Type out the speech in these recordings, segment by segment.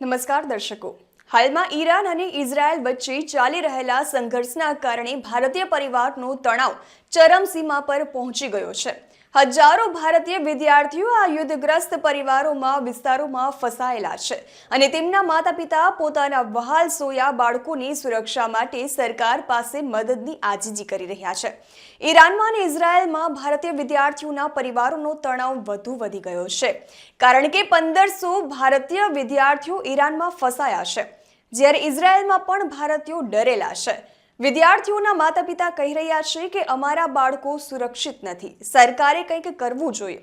નમસ્કાર દર્શકો. હાલમાં ઈરાન અને ઇઝરાયલ વચ્ચે ચાલી રહેલા સંઘર્ષના કારણે ભારતીય પરિવારનો તણાવ ચરમસીમા પર પહોંચી ગયો છે. હજારો ભારતીય વિદ્યાર્થીઓ આ યુદ્ધગ્રસ્ત પરિવારોમાં, વિસ્તારોમાં ફસાયેલા છે અને તેમના માતા પિતા પોતાના વહાલ સોયા બાળકોની સુરક્ષા માટે સરકાર પાસે મદદની આજીજી કરી રહ્યા છે. ઈરાનમાં અને ઇઝરાયલમાં ભારતીય વિદ્યાર્થીઓના પરિવારોનો તણાવ વધુ વધી ગયો છે, કારણ કે પંદરસો ભારતીય વિદ્યાર્થીઓ ઈરાનમાં ફસાયા છે, જ્યારે ઇઝરાયલમાં પણ ભારતીયો ડરેલા છે. વિદ્યાર્થીઓના માતા પિતા કહી રહ્યા છે કે અમારા બાળકો સુરક્ષિત નથી. સરકારે કંઈક કરવું જોઈએ.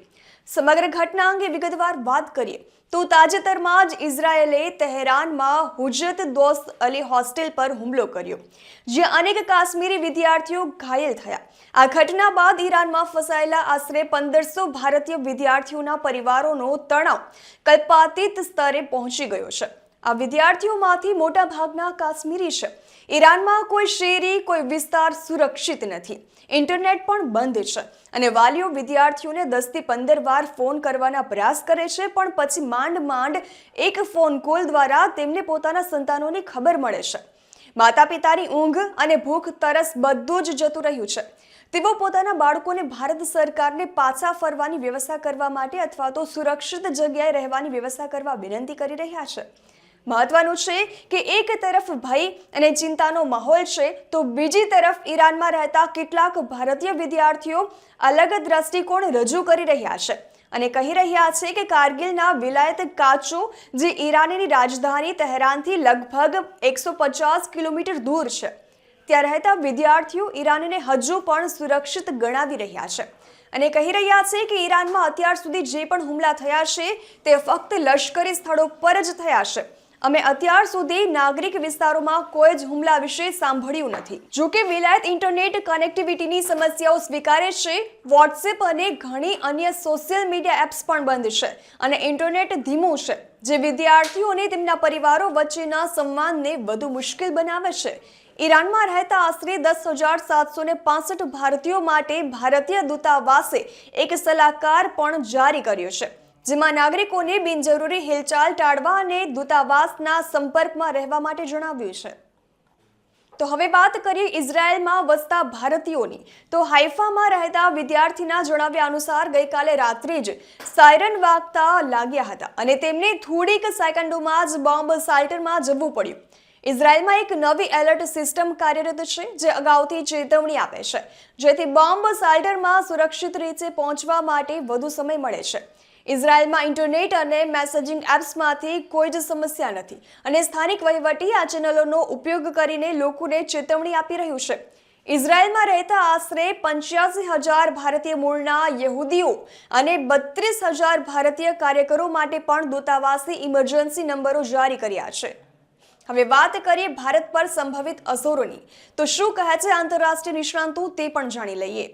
સમગ્ર ઘટના અંગે વિગતવાર વાત કરીએ તો તાજેતરમાં જ ઇઝરાયેલે તહેરાનમાં હુજત દોસ્ત અલી હોસ્ટેલ પર હુમલો કર્યો, જ્યાં અનેક કાશ્મીરી વિદ્યાર્થીઓ ઘાયલ થયા. આ ઘટના બાદ ઈરાનમાં ફસાયેલા આશરે પંદરસો ભારતીય વિદ્યાર્થીઓના પરિવારોનો તણાવ કલ્પાતીત સ્તરે પહોંચી ગયો છે. આ વિદ્યાર્થીઓમાંથી મોટા ભાગના કાશ્મીરી છે. ઈરાનમાં કોઈ શેરી, કોઈ વિસ્તાર સુરક્ષિત નથી. ઇન્ટરનેટ પણ બંધ છે અને વાલીઓ વિદ્યાર્થીઓને દસથી પંદર વાર ફોન કરવાના પ્રયાસ કરે છે, પણ પછી માંડ માંડ એક ફોન કોલ દ્વારા તેમને પોતાના સંતાનોની ખબર મળે છે. માતા પિતાની ઊંઘ અને ભૂખ તરસ બધું જ જતું રહ્યું છે. તેઓ પોતાના બાળકોને ભારત સરકારને પાછા ફરવાની વ્યવસ્થા કરવા માટે અથવા તો સુરક્ષિત જગ્યાએ રહેવાની વ્યવસ્થા કરવા વિનંતી કરી રહ્યા છે. મહત્વનું છે કે એક તરફ ભય અને ચિંતાનો માહોલ છે, તો બીજી તરફ ઈરાનમાં રહેતા કેટલાક ભારતીય વિદ્યાર્થીઓ અલગ દ્રષ્ટિકોણ રજૂ કરી રહ્યા છે અને કહી રહ્યા છે કે કારગિલના વિલાયત કાચો, જે ઈરાનની રાજધાની તહેરાનથી લગભગ એકસો પચાસ કિલોમીટર દૂર છે. ત્યાં રહેતા વિદ્યાર્થીઓ ઈરાનને હજુ પણ સુરક્ષિત ગણાવી રહ્યા છે અને કહી રહ્યા છે કે ઈરાનમાં અત્યાર સુધી જે પણ હુમલા થયા છે, તે ફક્ત લશ્કરી સ્થળો પર જ થયા છે. અમે અત્યાર સુધી નાગરિક વિસ્તારોમાં કોઈ જ હુમલા વિશે સાંભળ્યું નથી. જો કે વિલાયત ઇન્ટરનેટ કનેક્ટિવિટીની સમસ્યાઓ સ્વીકારે છે વોટ્સએપ અને ઘણી અન્ય સોશિયલ મીડિયા એપ્સ પણ બંધ છે અને ઇન્ટરનેટ ધીમું છે, જે વિદ્યાર્થીઓ અને તેમના પરિવારો વચ્ચેના સંવાદને વધુ મુશ્કેલ બનાવે છે. ઈરાનમાં રહેતા આશરે દસ હજાર સાતસો ને ભારતીયો માટે ભારતીય દૂતાવાસે એક સલાહકાર પણ જારી કર્યો છે. જેમાં નાગરિકોને બિનજરૂરી હિલચાલ ટાળવા અને દૂતાવાસના સંપર્કમાં રહેવા માટે જણાવ્યું છે. તો હવે વાત કરીએ ઇઝરાયલમાં વસતા ભારતીયોની. તો હાઇફામાં રહેતા વિદ્યાર્થીના જણાવ્યા અનુસાર ગઈકાલે રાત્રે જ સાયરન વાગતા લાગ્યા હતા અને તેમને થોડીક સેકન્ડોમાં જ બોમ્બ સાલ્ટરમાં જવું પડ્યું. ઇઝરાયલમાં એક નવી એલર્ટ સિસ્ટમ કાર્યરત છે જે અગાઉથી ચેતવણી આપે છે. જેથી બોમ્બ સાલ્ટરમાં સુરક્ષિત રીતે પહોંચવા માટે વધુ સમય મળે છે. ઇઝરાયલમાં ઇન્ટરનેટ અને મેસેજિંગ એપ્સમાંથી કોઈ જ સમસ્યા નથી. અને સ્થાનિક વહીવટી આ ચેનલોનો ઉપયોગ કરીને લોકોને ચેતવણી આપી રહ્યું છે. ઇઝરાયલમાં રહેતા આશરે પંચ્યાસી હજાર ભારતીય મૂળના યહૂદીઓ અને બત્રીસ હજાર ભારતીય કાર્યકરો માટે પણ દૂતાવાસે ઇમરજન્સી નંબરો જારી કર્યા છે. હવે વાત કરીએ ભારત પર સંભવિત અસરોની. તો શું કહે છે આંતરરાષ્ટ્રીય નિષ્ણાંતો તે પણ જાણી લઈએ.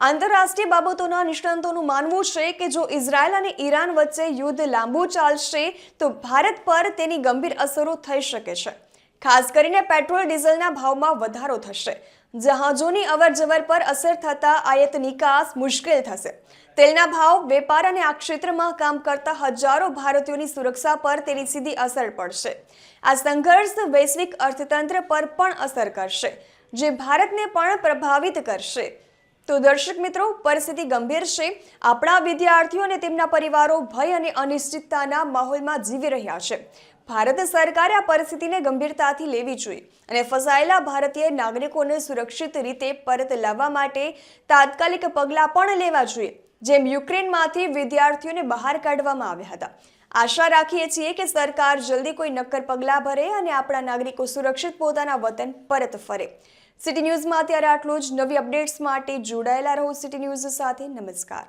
આંતરરાષ્ટ્રીય બાબતોના નિષ્ણાંતોનું માનવું છે કે જો ઇઝરાયલ અને ઈરાન વચ્ચે યુદ્ધ લાંબુ ચાલશે, તો ભારત પર તેની ગંભીર અસરો થઈ શકે છે. ખાસ કરીને પેટ્રોલ ડીઝલના ભાવમાં વધારો થશે. જહાજોની અવરજવર પર અસર થતા આયાત નિકાસ મુશ્કેલ થશે. તેલના ભાવ, વેપાર અને આ ક્ષેત્રમાં કામ કરતા હજારો ભારતીયોની સુરક્ષા પર તેની સીધી અસર પડશે. આ સંઘર્ષ વૈશ્વિક અર્થતંત્ર પર પણ અસર કરશે, જે ભારતને પણ પ્રભાવિત કરશે. તો દર્શક મિત્રો, પરિસ્થિતિ ગંભીર છે. આપણા વિદ્યાર્થીઓ અને તેમના પરિવારો ભય અને અનિશ્ચિતતાના માહોલમાં જીવી રહ્યા છે. ભારત સરકારે આ પરિસ્થિતિને ગંભીરતાથી લેવી જોઈએ અને ફસાયેલા ભારતીય નાગરિકોને સુરક્ષિત રીતે પરત લાવવા માટે તાત્કાલિક પગલાં પણ લેવા જોઈએ, જેમ યુક્રેનમાંથી વિદ્યાર્થીઓને બહાર કાઢવામાં આવ્યા હતા. આશા રાખીએ છીએ કે સરકાર જલ્દી કોઈ નક્કર પગલાં ભરે અને આપણા નાગરિકો સુરક્ષિત પોતાના વતન પરત ફરે. સિટી ન્યૂઝમાં અત્યારે આટલું જ. નવી અપડેટ્સ માટે જોડાયેલા રહો સિટી ન્યૂઝ સાથે. નમસ્કાર.